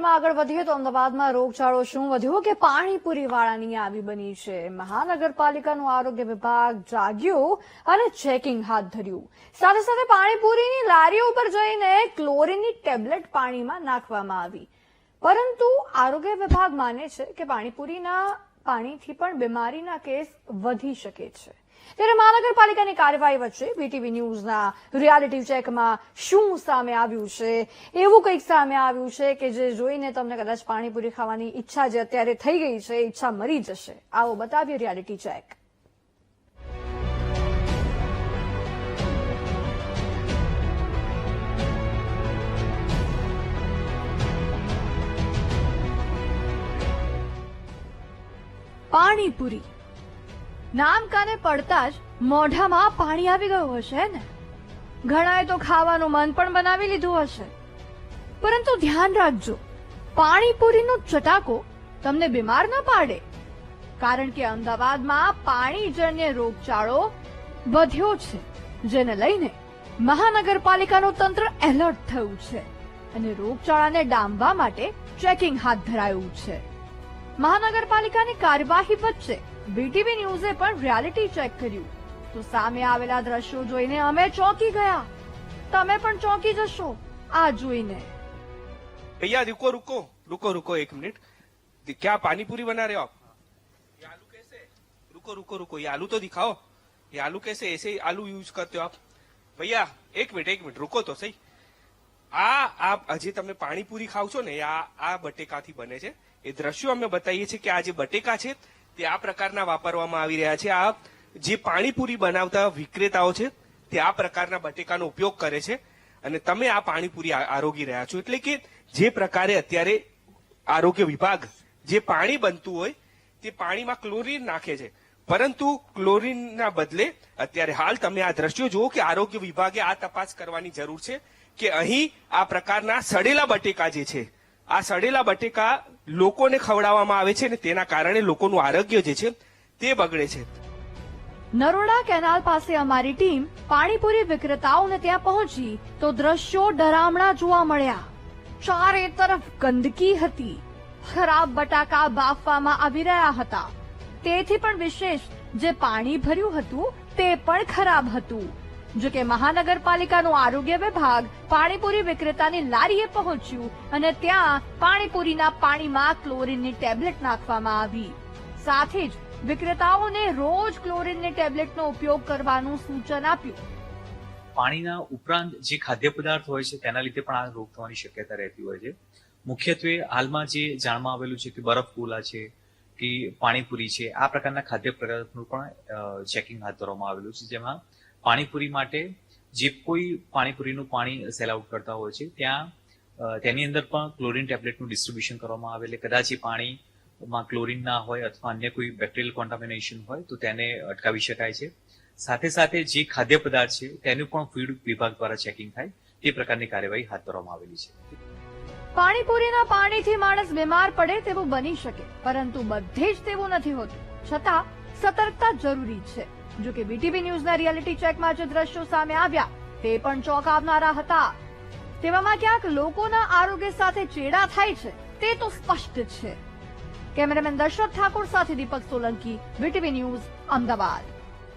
સમાચારમાં આગળ વધીએ તો અમદાવાદમાં રોગચાળો શું વધ્યો કે પાણીપુરી વાળાની આવી બની છે? મહાનગરપાલિકાનું આરોગ્ય વિભાગ જાગ્યો અને ચેકિંગ હાથ ધર્યું. સાથે સાથે પાણીપુરીની લારીઓ ઉપર જઈને ક્લોરીનની ટેબ્લેટ પાણીમાં નાખવામાં આવી. પરંતુ આરોગ્ય વિભાગ માને છે કે પાણીપુરીના પાણીથી પણ બીમારીના કેસ વધી શકે છે. ત્યારે મહાનગરપાલિકાની કાર્યવાહી વચ્ચે બીટીવી ન્યૂઝના રિયાલિટી ચેકમાં શું સામે આવ્યું છે? એવું કંઈક સામે આવ્યું છે કે જે જોઈને તમને કદાચ પાણીપુરી ખાવાની ઈચ્છા જે અત્યારે થઈ ગઈ છે ઈચ્છા મરી જશે. આવો બતાવીએ રિયાલિટી ચેક પાણીપુરી નામ કાને પડતા જ મોઢામાં પાણી આવી ગયું હશે ને? ઘણાએ તો ખાવાનું મન પણ બનાવી લીધું હશે. પરંતુ ધ્યાન રાખજો, પાણીપુરીનો ચટાકો તમને બીમાર ન પાડે. કારણ કે અમદાવાદમાં પાણીજન્ય રોગચાળો વધ્યો છે, જેને લઈને મહાનગરપાલિકાનું તંત્ર એલર્ટ થયું છે અને રોગચાળાને ડામવા માટે ચેકિંગ હાથ ધરાયું છે. મહાનગરપાલિકાની કાર્યવાહી વચ્ચે બીટીવી ન્યૂઝે પણ રિયાલિટી ચેક કર્યું તો સામે આવેલા દ્રશ્યો જોઈને અમે ચોંકી ગયા તમે પણ ચોંકી જશો આ જોઈને भैया रुको रुको रुको रुको एक मिनट क्या पानी पूरी बना रहे हो आप ये आलू कैसे रुको रुको रुको ये आलू तो दिखाओ ये आलू कैसे ऐसे ही आलू यूज करते हो आप भैया एक मिनट एक मिनट रुको તો સહી આ આ જે તમે પાણીપુરી ખાવ છો ને એ આ આ બટેકાથી બને છે એ દ્રશ્યો અમે બતાવીએ છીએ કે આ જે બટેકા છે તે આ પ્રકારના વાપરવામાં આવી રહ્યા છે. આ જે પાણીપુરી બનાવતા વિક્રેતાઓ છે, તે આ પ્રકારના બટેકાનો ઉપયોગ કરે છે અને તમે આ પાણીપુરી આરોગી રહ્યા છો. એટલે કે જે પ્રકારે અત્યારે આરોગ્ય વિભાગ જે પાણી બનતું હોય, તે પાણીમાં ક્લોરીન નાખે છે. પરંતુ ક્લોરીનના બદલે અત્યારે હાલ તમે આ દ્રશ્યો જુઓ કે આરોગ્ય વિભાગે આ તપાસ કરવાની જરૂર છે કે અહીં આ પ્રકારના સડેલા બટેકા જે છે આ સડેલા બટેકા લોકોને ખવડાવવામાં આવે છે ને તેના કારણે લોકોનું આરોગ્ય જે છે તે બગડે છે. નરોડા કેનાલ પાસે અમારી ટીમ પાણીપુરી વિક્રેતાઓને ત્યાં પહોંચી તો દ્રશ્યો ડરામણા જોવા મળ્યા. ચારે તરફ ગંદકી હતી. ખરાબ બટાકા બાફવામાં આવી રહ્યા હતા. તેથી પણ વિશેષ જે પાણી ભર્યું હતું તે પણ ખરાબ હતું. જો કે મહાનગરપાલિકાનું આરોગ્ય વિભાગ પાણીપુરી વિક્રેતાની લારીએ પહોંચ્યું અને ત્યાં પાણીપુરીના પાણીમાં ક્લોરીનની ટેબ્લેટ નાખવામાં આવી. સાથે જ વિક્રેતાઓને રોજ ક્લોરીનની ટેબ્લેટનો ઉપયોગ કરવાનું સૂચન આપ્યું. પાણીના ઉપરાંત જે ખાદ્ય પદાર્થ હોય છે, તેના લીધે પણ આ રોગ થવાની શક્યતા રહેતી હોય છે. મુખ્યત્વે હાલમાં જે જાણમાં આવેલું છે કે બરફ ગોલા છે, કે પાણીપુરી છે, આ પ્રકારના ખાદ્ય પદાર્થનું પણ ચેકિંગ હાથ ધરવામાં આવેલું છે. જેમાં પાણીપુરી માટે જે કોઈ પાણીપુરીનું પાણી સેલ આઉટ કરતા હોય છે, ત્યાં તેની અંદર પણ ક્લોરિન ટેબ્લેટનું ડિસ્ટ્રીબ્યુશન કરવામાં આવે. એટલે કદાચ એ પાણીમાં ક્લોરિન ના હોય અથવા અન્ય કોઈ બેક્ટેરિયલ કોન્ટામિનેશન હોય, તો તેને અટકાવી શકાય છે. સાથે સાથે જે ખાદ્ય પદાર્થ છે, તેનું પણ ફીડ વિભાગ દ્વારા ચેકિંગ થાય. તે પ્રકારની કાર્યવાહી હાથ ધરવામાં આવેલી છે. પાણીપુરીના પાણીથી માણસ બીમાર પડે તેવું બની શકે, પરંતુ બધે જ તેવું નથી હોતું. છતાં, સતર્કતા જરૂરી છે. જો કે બીટીવી ન્યૂઝના રિયાલિટી ચેકમાં જે દ્રશ્યો સામે આવ્યા, તે પણ ચોંકાવનારા હતા. તેવામાં ક્યાંક લોકોના આરોગ્ય સાથે ચેડા થાય છે, તે તો સ્પષ્ટ છે. કેમેરામેન દશરથ ઠાકોર સાથે દીપક સોલંકી બીટીવી ન્યૂઝ, અમદાવાદ.